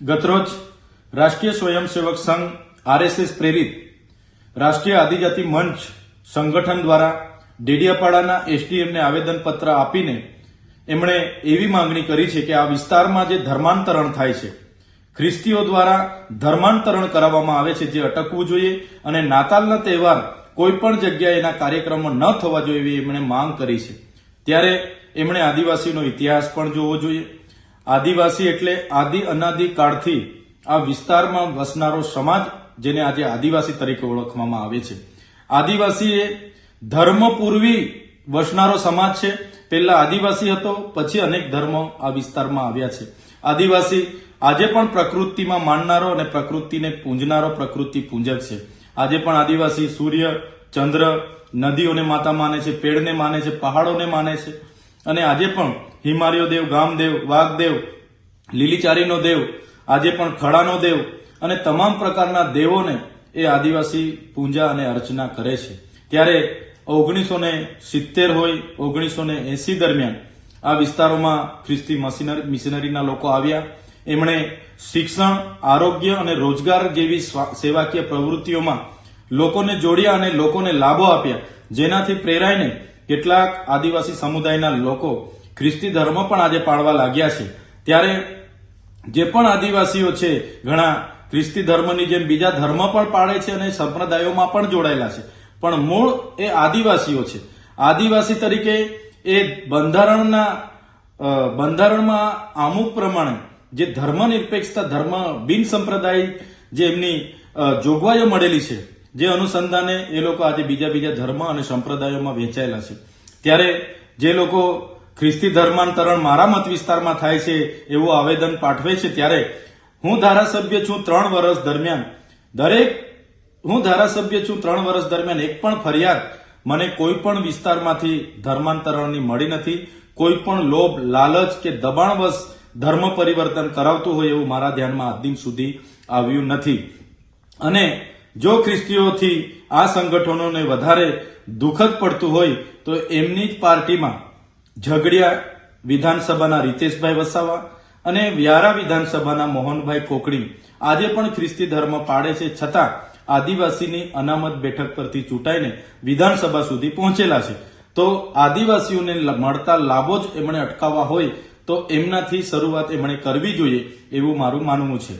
ગતરોજ રાષ્ટ્રીય સ્વયંસેવક સંઘ આરએસએસ પ્રેરિત રાષ્ટ્રીય આદિજાતિ મંચ સંગઠન દ્વારા ડેડિયાપાડાના એસડીએમને આવેદનપત્ર આપીને એમણે એવી માંગણી કરી છે કે આ વિસ્તારમાં જે ધર્માંતરણ થાય છે, ખ્રિસ્તીઓ દ્વારા ધર્માંતરણ કરાવવામાં આવે છે જે અટકવું જોઈએ અને નાતાલના તહેવાર કોઈ પણ જગ્યાએ એના કાર્યક્રમો ન થવા જોઈએ એવી એમણે માંગ કરી છે. ત્યારે એમણે આદિવાસીનો ઇતિહાસ પણ જોવો જોઈએ આદિવાસી એટલે આદિ અનાદિ કાળથી આ વિસ્તારમાં વસનારો સમાજ, જેને આજે આદિવાસી તરીકે ઓળખવામાં આવે છે. આદિવાસી એ ધર્મ પૂર્વી વસનારો સમાજ છે. પહેલા આદિવાસી હતો, પછી અનેક ધર્મો આ વિસ્તારમાં આવ્યા છે. આદિવાસી આજે પણ પ્રકૃતિમાં માનનારો અને પ્રકૃતિને પૂંજનારો પ્રકૃતિ પૂંજક છે. આજે પણ આદિવાસી સૂર્ય, ચંદ્ર નદીઓને માતા માને છે, પેડને માને છે, પહાડોને માને છે. અને આજે પણ હિમાલયો દેવ ગામદેવ વાઘદેવ લીલીચારીનો દેવ, આજે પણ ખડાનો દેવ અને તમામ પ્રકારના દેવોને એ આદિવાસી પૂજા અને અર્ચના કરે છે. ત્યારે ઓગણીસો ને સિત્તેર હોય ઓગણીસો ને એસી દરમિયાન આ વિસ્તારોમાં ખ્રિસ્તી મશીનરી, મિશનરીના લોકો આવ્યા. એમણે શિક્ષણ, આરોગ્ય અને રોજગાર જેવી સ્વા- સેવાકીય પ્રવૃત્તિઓમાં લોકોને જોડ્યા અને લોકોને લાભો આપ્યા, જેનાથી પ્રેરાઈને કેટલાક આદિવાસી સમુદાયના લોકો ખ્રિસ્તી ધર્મ પણ આજે પાળવા લાગ્યા છે. ત્યારે જે પણ આદિવાસીઓ છે, ઘણા ખ્રિસ્તી ધર્મની જેમ બીજા ધર્મ પણ પાળે છે અને સંપ્રદાયોમાં પણ જોડાયેલા છે. પણ મૂળ એ આદિવાસીઓ છે. આદિવાસી તરીકે એ બંધારણના બંધારણમાં અમુક પ્રમાણે જે ધર્મનિરપેક્ષતા, ધર્મ બિન સંપ્રદાય જે એમની જોગવાઈઓ મળેલી છે જે અનુસંધાને એ લોકો આજે બીજા બીજા ધર્મ અને સંપ્રદાયોમાં વહેંચાયેલા છે. ત્યારે જે લોકો ખ્રિસ્તી ધર્માંતરણ મારા મત વિસ્તારમાં થાય છે એવું આવેદન પાઠવે છે, ત્યારે હું ધારાસભ્ય છું ત્રણ વર્ષ દરમિયાન. દરેક હું ધારાસભ્ય છું ત્રણ વર્ષ દરમિયાન એક પણ ફરિયાદ મને કોઈ પણ વિસ્તારમાંથી ધર્માંતરણની મળી નથી. કોઈ પણ લોભ, લાલચ કે દબાણવશ ધર્મ પરિવર્તન કરાવતું હોય એવું મારા ધ્યાનમાં આજ સુધી આવ્યું નથી. અને જો ખ્રિસ્તીઓથી આ સંગઠનોને વધારે દુઃખદ પડતું હોય, તો એમની જ પાર્ટીમાં ઝઘડિયા વિધાનસભાના રીતેશભાઈ વસાવા અને વ્યારા વિધાનસભાના મોહનભાઈ કોકડી આજે પણ ખ્રિસ્તી ધર્મ પાડે છે છતાં આદિવાસીની અનામત બેઠક પરથી ચૂંટાઈને વિધાનસભા સુધી પહોંચેલા છે. તો આદિવાસીઓને મળતા લાભો જ એમણે અટકાવવા હોય, તો એમનાથી શરૂઆત એમણે કરવી જોઈએ એવું મારું માનવું છે.